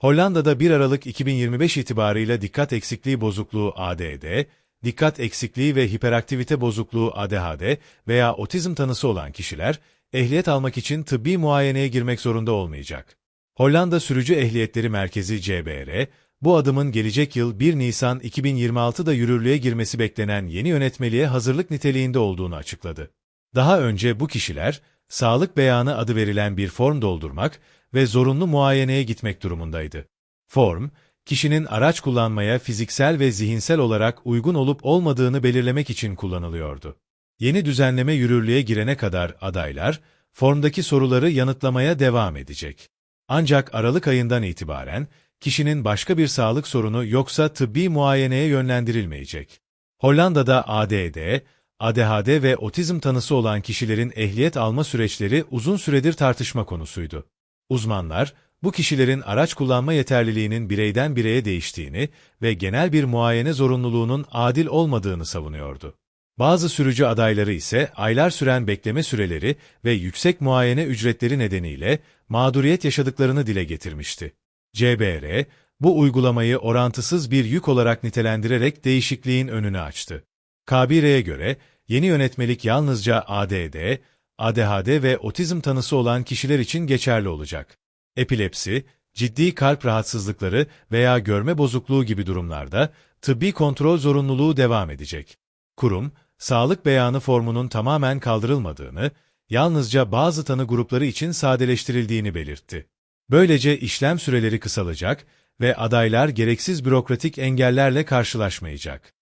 Hollanda'da 1 Aralık 2025 itibarıyla dikkat eksikliği bozukluğu ADD, dikkat eksikliği ve hiperaktivite bozukluğu ADHD veya otizm tanısı olan kişiler, ehliyet almak için tıbbi muayeneye girmek zorunda olmayacak. Hollanda Sürücü Ehliyetleri Merkezi CBR, bu adımın gelecek yıl 1 Nisan 2026'da yürürlüğe girmesi beklenen yeni yönetmeliğe hazırlık niteliğinde olduğunu açıkladı. Daha önce bu kişiler, sağlık beyanı adı verilen bir form doldurmak ve zorunlu muayeneye gitmek durumundaydı. Form, kişinin araç kullanmaya fiziksel ve zihinsel olarak uygun olup olmadığını belirlemek için kullanılıyordu. Yeni düzenleme yürürlüğe girene kadar adaylar, formdaki soruları yanıtlamaya devam edecek. Ancak Aralık ayından itibaren, kişinin başka bir sağlık sorunu yoksa tıbbi muayeneye yönlendirilmeyecek. Hollanda'da ADD, ADHD ve otizm tanısı olan kişilerin ehliyet alma süreçleri uzun süredir tartışma konusuydu. Uzmanlar, bu kişilerin araç kullanma yeterliliğinin bireyden bireye değiştiğini ve genel bir muayene zorunluluğunun adil olmadığını savunuyordu. Bazı sürücü adayları ise aylar süren bekleme süreleri ve yüksek muayene ücretleri nedeniyle mağduriyet yaşadıklarını dile getirmişti. CBR, bu uygulamayı orantısız bir yük olarak nitelendirerek değişikliğin önünü açtı. KBR'ye göre yeni yönetmelik yalnızca ADD, ADHD ve otizm tanısı olan kişiler için geçerli olacak. Epilepsi, ciddi kalp rahatsızlıkları veya görme bozukluğu gibi durumlarda tıbbi kontrol zorunluluğu devam edecek. Kurum, sağlık beyanı formunun tamamen kaldırılmadığını, yalnızca bazı tanı grupları için sadeleştirildiğini belirtti. Böylece işlem süreleri kısalacak ve adaylar gereksiz bürokratik engellerle karşılaşmayacak.